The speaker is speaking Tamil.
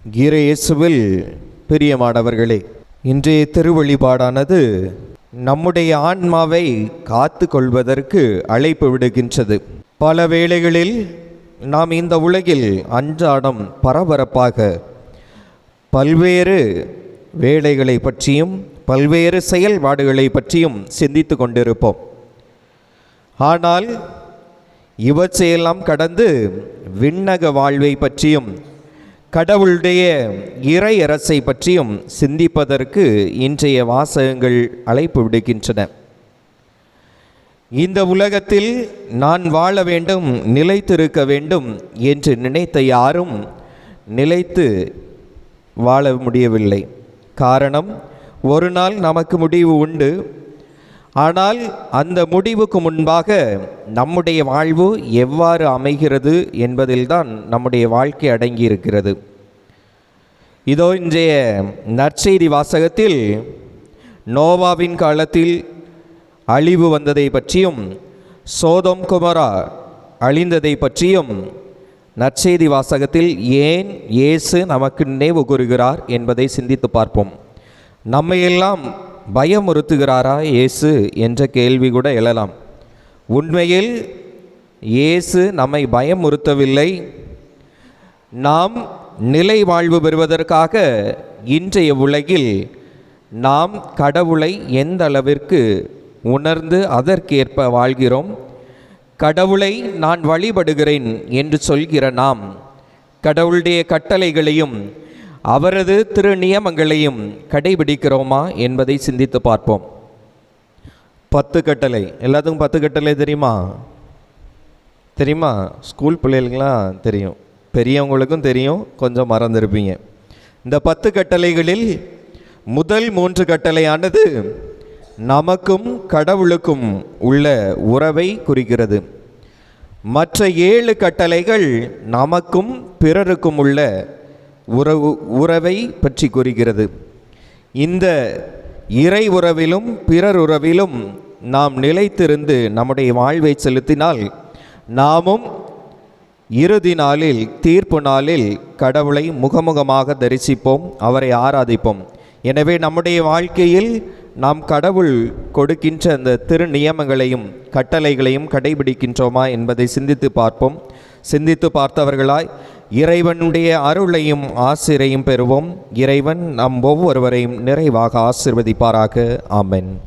இயேசுவில் பிரியமானவர்களே இன்றைய திருவழிபாடானது நம்முடைய ஆன்மாவை காத்து கொள்வதற்கு அழைப்பு விடுகின்றது. பல வேளைகளில் நாம் இந்த உலகில் அன்றாடம் பரபரப்பாக பல்வேறு வேலைகளை பற்றியும் பல்வேறு செயல்பாடுகளை பற்றியும் சிந்தித்து கொண்டிருப்போம். ஆனால் இவற்றையெல்லாம் கடந்து விண்ணக வாழ்வை பற்றியும் கடவுளுடைய இறை அரசை பற்றியும் சிந்திப்பதற்கு இன்றைய வாசகங்கள் அழைப்பு விடுக்கின்றன. இந்த உலகத்தில் நான் வாழ வேண்டும் நிலைத்திருக்க வேண்டும் என்று நினைத்த யாரும் நிலைத்து வாழ முடியவில்லை. காரணம் ஒரு நாள் நமக்கு முடிவு உண்டு. ஆனால் அந்த முடிவுக்கு முன்பாக நம்முடைய வாழ்வு எவ்வாறு அமைகிறது என்பதில்தான் நம்முடைய வாழ்க்கை அடங்கியிருக்கிறது. இதோ இன்றைய நற்செய்தி வாசகத்தில் நோவாவின் காலத்தில் அழிவு வந்ததை பற்றியும் சோதம் குமரா அழிந்ததை பற்றியும் நற்செய்தி வாசகத்தில் ஏன் இயேசு நமக்கு நினைவு கூறுகிறார் என்பதை சிந்தித்து பார்ப்போம். நம்மையெல்லாம் பயமுறுத்துகிறாரா இயேசு என்ற கேள்வி கூட எழலாம். உண்மையில் இயேசு நம்மை பயமுறுத்தவில்லை. நாம் நிலை வாழ்வு பெறுவதற்காக இன்றைய உலகில் நாம் கடவுளை எந்த அளவிற்கு உணர்ந்து அதற்கேற்ப வாழ்கிறோம்? கடவுளை நான் வழிபடுகிறேன் என்று சொல்கிற நாம் கடவுளுடைய கட்டளைகளையும் அவரது திரு நியமங்களையும் கடைபிடிக்கிறோமா என்பதை சிந்தித்து பார்ப்போம். பத்து கட்டளை. எல்லாத்துக்கும் பத்து கட்டளை தெரியுமா? தெரியுமா? ஸ்கூல் பிள்ளைகளுக்கெல்லாம் தெரியும். பெரியவங்களுக்கும் தெரியும் கொஞ்சம் மறந்துருப்பீங்க. இந்த பத்து கட்டளைகளில் முதல் மூன்று கட்டளையானது நமக்கும் கடவுளுக்கும் உள்ள உறவை குறிக்கிறது. மற்ற ஏழு கட்டளைகள் நமக்கும் பிறருக்கும் உள்ள உறவு உறவை பற்றி குறிக்கிறது. இந்த இறை உறவிலும் பிறர் உறவிலும் நாம் நிலைத்திருந்து நம்முடைய வாழ்வை செலுத்தினால் நாமும் இறுதி நாளில் தீர்ப்பு நாளில் கடவுளை முகமுகமாக தரிசிப்போம் அவரை ஆராதிப்போம். எனவே நம்முடைய வாழ்க்கையில் நாம் கடவுள் கொடுக்கின்ற அந்த திரு நியமங்களையும் கட்டளைகளையும் கடைபிடிக்கின்றோமா என்பதை சிந்தித்து பார்ப்போம். சிந்தித்து பார்த்தவர்களாய் இறைவனுடைய அருளையும் ஆசிரையும் பெறுவோம். இறைவன் நம் ஒவ்வொருவரையும் நிறைவாக ஆசிர்வதிப்பாராக. ஆமென்.